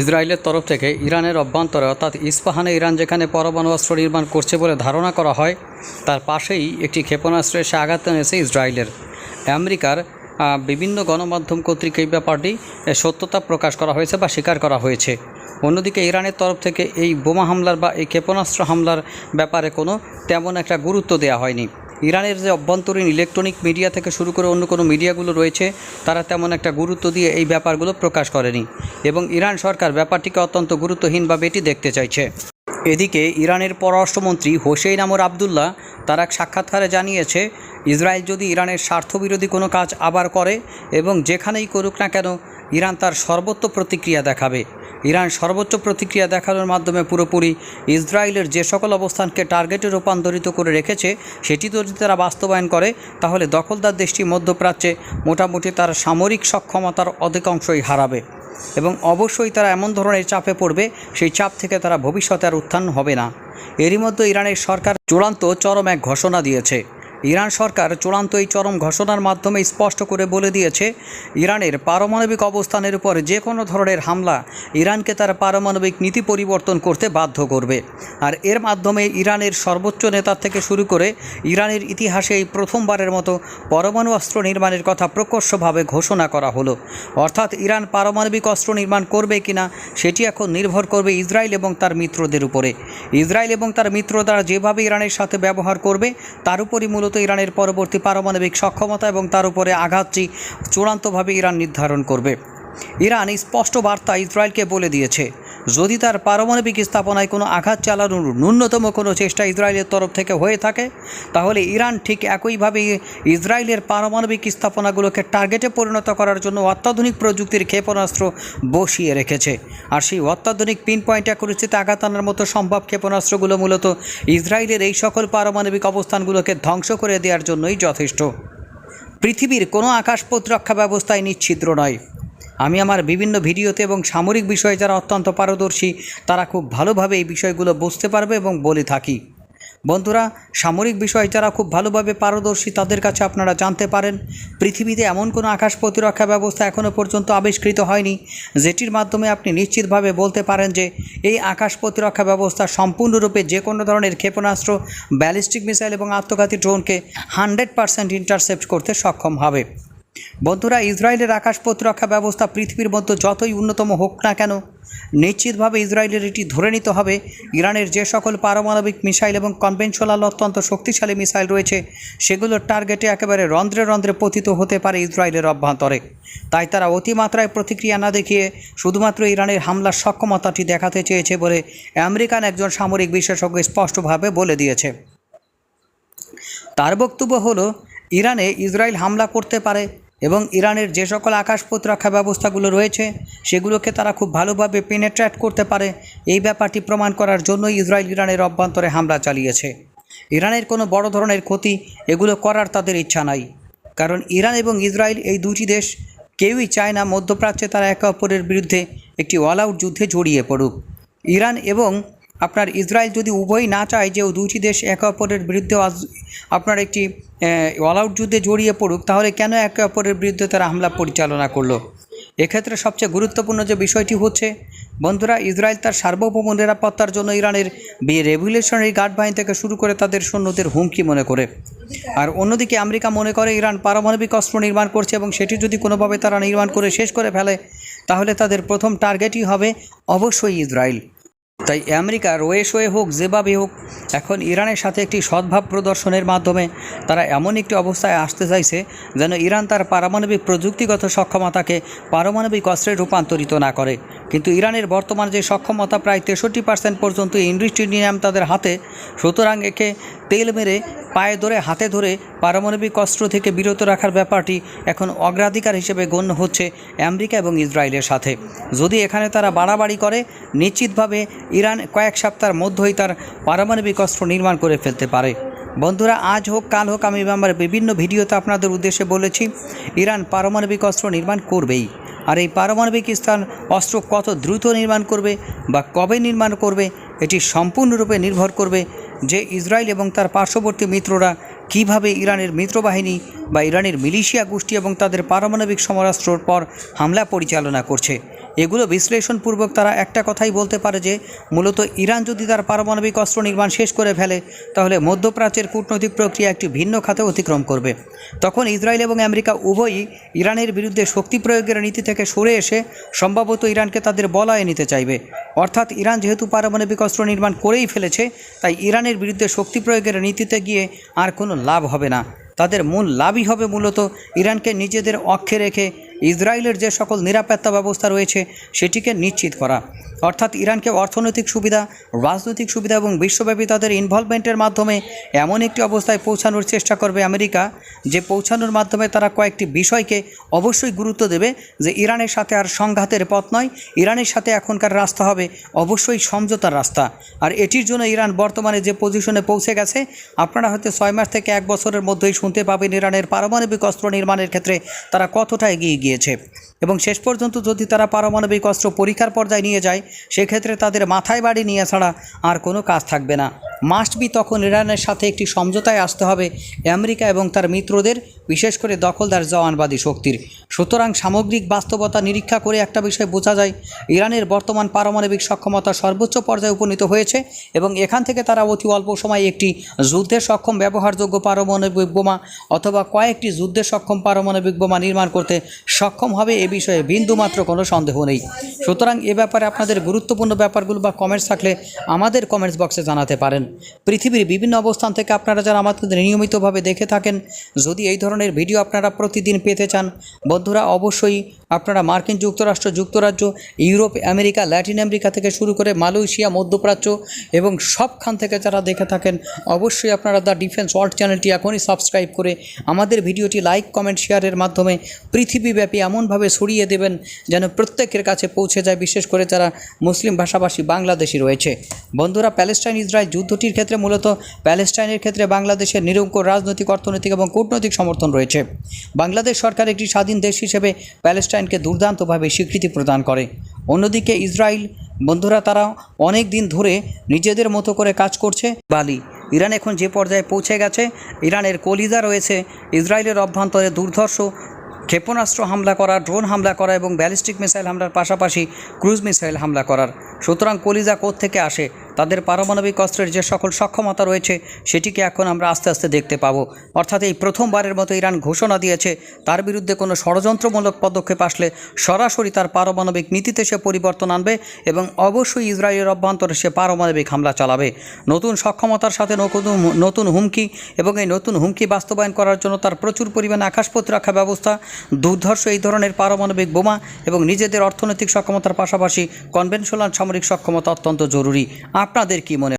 ইসরায়েলের তরফ থেকে ইরানের অভ্যন্তরে, অর্থাৎ ইস্পাহানে ইরান যেখানে পরমাণু অস্ত্র নির্মাণ করছে বলে ধারণা করা হয়, তার পাশেই একটি ক্ষেপণাস্ত্রে এসে আঘাত এনেছে ইসরায়েলের। আমেরিকার বিভিন্ন গণমাধ্যম কর্তৃক এই ব্যাপারটি সত্যতা প্রকাশ করা হয়েছে বা স্বীকার করা হয়েছে। অন্যদিকে ইরানের তরফ থেকে এই বোমা হামলার বা এই ক্ষেপণাস্ত্র হামলার ব্যাপারে কোনো তেমন একটা গুরুত্ব দেওয়া হয়নি। ইরানের যে অভ্যন্তরীণ ইলেকট্রনিক মিডিয়া থেকে শুরু করে অন্য কোনো মিডিয়াগুলো রয়েছে, তারা তেমন একটা গুরুত্ব দিয়ে এই ব্যাপারগুলো প্রকাশ করেনি এবং ইরান সরকার ব্যাপারটিকে অত্যন্ত গুরুত্বহীনভাবে এটি দেখতে চাইছে। এদিকে ইরানের পররাষ্ট্রমন্ত্রী হোসেইন আমর আবদুল্লাহ তার এক সাক্ষাৎকারে জানিয়েছে, ইসরায়েল যদি ইরানের স্বার্থবিরোধী কোনো কাজ আবার করে এবং যেখানেই করুক না কেন ইরান তার সর্বোচ্চ প্রতিক্রিয়া দেখাবে। ইরান সর্বোচ্চ প্রতিক্রিয়া দেখানোর মাধ্যমে পুরোপুরি ইসরায়েলের যে সকল অবস্থানকে টার্গেটে রূপান্তরিত করে রেখেছে, সেটি যদি তারা বাস্তবায়ন করে, তাহলে দখলদার দেশটি মধ্যপ্রাচ্যে মোটামুটি তার সামরিক সক্ষমতার অধিকাংশই হারাবে এবং অবশ্যই তারা এমন ধরনের চাপে পড়বে, সেই চাপ থেকে তারা ভবিষ্যতে আর উত্থান হবে না। এরই মধ্যে ইরানের সরকার চূড়ান্ত চরম এক ঘোষণা দিয়েছে। ইরান সরকার চূড়ান্ত এই চরম ঘোষণার মাধ্যমে স্পষ্ট করে বলে দিয়েছে, ইরানের পারমাণবিক অবস্থানের উপর যে কোনো ধরনের হামলা ইরানকে তার পারমাণবিক নীতি পরিবর্তন করতে বাধ্য করবে। আর এর মাধ্যমে ইরানের সর্বোচ্চ নেতা থেকে শুরু করে ইরানের ইতিহাসে এই প্রথমবারের মতো পরমাণু অস্ত্র নির্মাণের কথা প্রকর্ষভাবে ঘোষণা করা হলো। অর্থাৎ ইরান পারমাণবিক অস্ত্র নির্মাণ করবে কিনা সেটি এখন নির্ভর করবে ইসরায়েল এবং তার মিত্রদের উপরে। ইসরায়েল এবং তার মিত্ররা যেভাবে ইরানের সাথে ব্যবহার করবে, তার উপরই মূলত ইরানের পরবর্তী পারমাণবিক সক্ষমতা এবং তার উপরে আঘাতটি চূড়ান্তভাবে ইরান নির্ধারণ করবে। ইরান স্পষ্ট বার্তা ইসরায়েলকে বলে দিয়েছে। যদি তার পারমাণবিক স্থাপনায় কোনো আঘাত চালানোর ন্যূনতম কোনো চেষ্টা ইসরায়েলের তরফ থেকে হয়ে থাকে, তাহলে ইরান ঠিক একইভাবে ইসরায়েলের পারমাণবিক স্থাপনাগুলোকে টার্গেটে পরিণত করার জন্য অত্যাধুনিক প্রযুক্তির ক্ষেপণাস্ত্র বসিয়ে রেখেছে। আর সেই অত্যাধুনিক পিন পয়েন্ট অ্যাকুরেসিতে আঘাত আনার মতো সম্ভব ক্ষেপণাস্ত্রগুলো মূলত ইসরায়েলের এই সকল পারমাণবিক অবস্থানগুলোকে ধ্বংস করে দেওয়ার জন্যই যথেষ্ট। পৃথিবীর কোনো আকাশ প্রতিরক্ষা ব্যবস্থায় নিচ্ছিদ্র নয়। আমি আমার বিভিন্ন ভিডিওতে এবং সামরিক বিষয়ে যারা অত্যন্ত পারদর্শী, তারা খুব ভালোভাবে এই বিষয়গুলো বুঝতে পারবে এবং বলে থাকি। বন্ধুরা, সামরিক বিষয় যারা খুব ভালোভাবে পারদর্শী, তাদের কাছে আপনারা জানতে পারেন, পৃথিবীতে এমন কোনো আকাশ প্রতিরক্ষা ব্যবস্থা এখনও পর্যন্ত আবিষ্কৃত হয়নি, যেটির মাধ্যমে আপনি নিশ্চিতভাবে বলতে পারেন যে, এই আকাশ প্রতিরক্ষা ব্যবস্থা সম্পূর্ণরূপে যে কোনো ধরনের ক্ষেপণাস্ত্র, ব্যালিস্টিক মিসাইল এবং আত্মঘাতী ড্রোনকে হান্ড্রেড পারসেন্ট ইন্টারসেপ্ট করতে সক্ষম হবে। বন্ধুরা, ইসরায়েলের আকাশ প্রতিরক্ষা ব্যবস্থা পৃথিবীর মধ্যে যতই উন্নতম হোক না কেন, নিশ্চিতভাবে ইসরায়েলের এটি ধরে নিতে হবে। ইরানের যে সকল পারমাণবিক মিসাইল এবং কনভেনশনাল অত্যন্ত শক্তিশালী মিসাইল রয়েছে, সেগুলোর টার্গেটে একেবারে রন্ধ্রে রন্ধ্রে পতিত হতে পারে ইসরায়েলের অভ্যন্তরে। তাই তারা অতিমাত্রায় প্রতিক্রিয়া না দেখিয়ে শুধুমাত্র ইরানের হামলার সক্ষমতাটি দেখাতে চেয়েছে বলে আমেরিকান একজন সামরিক বিশেষজ্ঞ স্পষ্টভাবে বলে দিয়েছে। তার বক্তব্য হলো, ইরানে ইসরায়েল হামলা করতে পারে এবং ইরানের যে সকল আকাশ প্রতিরক্ষা ব্যবস্থাগুলো রয়েছে, সেগুলোকে তারা খুব ভালোভাবে পেনেট্রেট করতে পারে। এই ব্যাপারটি প্রমাণ করার জন্যই ইসরায়েল ইরানের অভ্যন্তরে হামলা চালিয়েছে। ইরানের কোনো বড় ধরনের ক্ষতি এগুলো করার তাদের ইচ্ছা নাই। কারণ ইরান এবং ইসরায়েল এই দুটি দেশ, কেউই চায় না মধ্যপ্রাচ্যে তারা একে অপরের বিরুদ্ধে একটি অল আউট যুদ্ধে জড়িয়ে পড়ুক। ইরান এবং আপনার ইসরায়েল যদি উভয়ই না চায় যে দুটি দেশ একে অপরের বিরুদ্ধে আপনার একটি অল আউট যুদ্ধে জড়িয়ে পড়ুক, তাহলে কেন একে অপরের বিরুদ্ধে তারা হামলা পরিচালনা করল? এক্ষেত্রে সবচেয়ে গুরুত্বপূর্ণ যে বিষয়টি হচ্ছে, বন্ধুরা, ইসরায়েল তার সার্বভৌম নিরাপত্তার জন্য ইরানের বি, রেভুলেশনারি গার্ড বাহিনী থেকে শুরু করে তাদের সৈন্যদের হুমকি মনে করে। আর অন্যদিকে আমেরিকা মনে করে ইরান পারমাণবিক অস্ত্র নির্মাণ করছে এবং সেটি যদি কোনোভাবে তারা নির্মাণ করে শেষ করে ফেলে, তাহলে তাদের প্রথম টার্গেটই হবে অবশ্যই ইসরায়েল। তাই আমেরিকা রয়ে শোয়ে হোক, যেভাবে হোক, এখন ইরানের সাথে একটি সদ্ভাব প্রদর্শনের মাধ্যমে তারা এমন একটি অবস্থায় আসতে চাইছে যেন ইরান তার পারমাণবিক প্রযুক্তিগত সক্ষমতাকে পারমাণবিক অস্ত্রে রূপান্তরিত না করে। কিন্তু ইরানের বর্তমান যে সক্ষমতা প্রায় তেষট্টি পার্সেন্ট পর্যন্ত ইন্ডাস্ট্রিয়াম তাদের হাতে, সুতরাং একে তেল মেরে পায়ে ধরে, হাতে ধরে পারমাণবিক অস্ত্র থেকে বিরত রাখার ব্যাপারটি এখন অগ্রাধিকার হিসেবে গণ্য হচ্ছে আমেরিকা এবং ইসরায়েলের সাথে। যদি এখানে তারা বাড়াবাড়ি করে, নিশ্চিতভাবে ইরান কয়েক সপ্তাহের মধ্যেই তার পারমাণবিক অস্ত্র নির্মাণ করে ফেলতে পারে। বন্ধুরা, আজ হোক, কাল হোক, আমি আমার বিভিন্ন ভিডিওতে আপনাদের উদ্দেশ্যে বলেছি, ইরান পারমাণবিক অস্ত্র নির্মাণ করবেই। আর এই পারমাণবিক স্থান অস্ত্র কত দ্রুত নির্মাণ করবে বা কবে নির্মাণ করবে, এটি সম্পূর্ণরূপে নির্ভর করবে যে ইসরায়েল এবং তার পার্শ্ববর্তী মিত্ররা কীভাবে ইরানের মিত্রবাহিনী বা ইরানের মিলিশিয়া গোষ্ঠী এবং তাদের পারমাণবিক সমরাস্ত্রর পর হামলা পরিচালনা করছে। এগুলো বিশ্লেষণপূর্বক তারা একটা কথাই বলতে পারে যে, মূলত ইরান যদি তার পারমাণবিক অস্ত্র নির্মাণ শেষ করে ফেলে, তাহলে মধ্যপ্রাচ্যের কূটনৈতিক প্রক্রিয়া একটি ভিন্ন খাতে অতিক্রম করবে। তখন ইসরায়েল এবং আমেরিকা উভয়ই ইরানের বিরুদ্ধে শক্তি প্রয়োগের নীতি থেকে সরে এসে সম্ভবত ইরানকে তাদের বলায় নিতে চাইবে। অর্থাৎ ইরান যেহেতু পারমাণবিক অস্ত্র নির্মাণ করেই ফেলেছে, তাই ইরানের বিরুদ্ধে শক্তি প্রয়োগের নীতিতে গিয়ে আর কোনো লাভ হবে না। তাদের মূল লাভই হবে মূলত ইরানকে নিজেদের অক্ষে রেখে ইসরায়েলের যে সকল নিরাপত্তা ব্যবস্থা রয়েছে সেটিকে নিশ্চিত করা। অর্থাৎ ইরানকে অর্থনৈতিক সুবিধা, রাজনৈতিক সুবিধা এবং বিশ্বব্যাপী তাদের ইনভলভমেন্টের মাধ্যমে এমন একটি অবস্থায় পৌঁছানোর চেষ্টা করবে আমেরিকা, যে পৌঁছানোর মাধ্যমে তারা কয়েকটি বিষয়কে অবশ্যই গুরুত্ব দেবে যে ইরানের সাথে আর সংঘাতের পথ নয়, ইরানের সাথে এখনকার রাস্তা হবে অবশ্যই সমঝোতার রাস্তা। আর এটির জন্য ইরান বর্তমানে যে পজিশনে পৌঁছে গেছে, আপনারা হয়তো ছয় মাস থেকে এক বছরের মধ্যেই শুনতে পাবেন ইরানের পারমাণবিক অস্ত্র নির্মাণের ক্ষেত্রে তারা কতটা এগিয়ে গিয়েছে। এবং শেষ পর্যন্ত যদি তারা পারমাণবিক অস্ত্র পরীক্ষার পর্যায়ে নিয়ে যায় সেক্ষেত্রে তাদের মাথায় বাড়ি নিয়ে ছাড়া আর কোনো কাজ থাকবে না। মাস্ট বি তখন ইরানের সাথে একটি সমঝোতায় আসতে হবে আমেরিকা এবং তার মিত্রদের, বিশেষ করে দখলদার জওয়ানবাদী শক্তির। সুতরাং সামগ্রিক বাস্তবতা নিরীক্ষা করে একটা বিষয় বোঝা যায়, ইরানের বর্তমান পারমাণবিক সক্ষমতা সর্বোচ্চ পর্যায়ে উপনীত হয়েছে এবং এখান থেকে তারা অতি অল্প সময়ে একটি যুদ্ধের সক্ষম ব্যবহারযোগ্য পারমাণবিক বোমা অথবা কয়েকটি যুদ্ধের সক্ষম পারমাণবিক বোমা নির্মাণ করতে সক্ষম হবে এ বিষয়ে বিন্দুমাত্র কোনো সন্দেহ নেই। সুতরাং এ ব্যাপারে আপনাদের গুরুত্বপূর্ণ ব্যাপারগুলো বা কমেন্টস থাকলে আমাদের কমেন্টস বক্সে জানাতে পারেন। পৃথিবীর বিভিন্ন অবস্থান থেকে আপনারা যারা আমাদের নিয়মিতভাবে দেখে থাকেন, যদি এই ধরনের ভিডিও আপনারা প্রতিদিন পেতে চান, বন্ধুরা অবশ্যই আপনারা মার্কিন যুক্তরাষ্ট্র, যুক্তরাজ্য, ইউরোপ, আমেরিকা, ল্যাটিন আমেরিকা থেকে শুরু করে মালয়েশিয়া, মধ্যপ্রাচ্য এবং সবখান থেকে যারা দেখে থাকেন, অবশ্যই আপনারা দ্য ডিফেন্স ওয়ার্ল্ড চ্যানেলটি এখনই সাবস্ক্রাইব করে আমাদের ভিডিওটি লাইক, কমেন্ট, শেয়ারের মাধ্যমে পৃথিবীব্যাপী এমনভাবে ছড়িয়ে দেবেন যেন প্রত্যেকের কাছে পৌঁছে যায়, বিশেষ করে যারা মুসলিম ভাষাভাষী বাংলাদেশি রয়েছে। বন্ধুরা প্যালেস্টাইন ইসরায়েল যুদ্ধটির ক্ষেত্রে মূলত প্যালেস্টাইনের ক্ষেত্রে বাংলাদেশের নিরঙ্কুর রাজনৈতিক, অর্থনৈতিক এবং কূটনৈতিক সমর্থন রয়েছে। বাংলাদেশ সরকার একটি স্বাধীন দেশ হিসেবে প্যালেস্টাইনকে দুর্দান্তভাবে স্বীকৃতি প্রদান করে। অন্যদিকে ইসরায়েল, বন্ধুরা, তারা অনেক দিন ধরে নিজেদের মতো করে কাজ করছে। বালি, ইরান এখন যে পর্যায়ে পৌঁছে গেছে, ইরানের কলিজা রয়েছে। ইসরায়েলের অভ্যন্তরে দুর্ধর্ষ ক্ষেপণাস্ত্র হামলা করা, ড্রোন হামলা করা এবং ব্যালিস্টিক মিসাইল হামলার পাশাপাশি ক্রুজ মিসাইল হামলা করার। সুতরাং কলিজা থেকে আসে? তাদের পারমাণবিক অস্ত্রের যে সকল সক্ষমতা রয়েছে, সেটিকে এখন আমরা আস্তে আস্তে দেখতে পাবো। অর্থাৎ এই প্রথমবারের মতো ইরান ঘোষণা দিয়েছে, তার বিরুদ্ধে কোনো ষড়যন্ত্রমূলক পদক্ষেপ আসলে সরাসরি তার পারমাণবিক নীতিতে সে পরিবর্তন আনবে এবং অবশ্যই ইসরায়েলের অভ্যন্তরে সে পারমাণবিক হামলা চালাবে। নতুন সক্ষমতার সাথে নতুন নতুন হুমকি এবং এই নতুন হুমকি বাস্তবায়ন করার জন্য তার প্রচুর পরিমাণে আকাশ প্রতিরক্ষা ব্যবস্থা, দুর্ধর্ষ এই ধরনের পারমাণবিক বোমা এবং নিজেদের অর্থনৈতিক সক্ষমতার পাশাপাশি কনভেনশনাল সামরিক সক্ষমতা অত্যন্ত জরুরি। আপনাদের কি মনে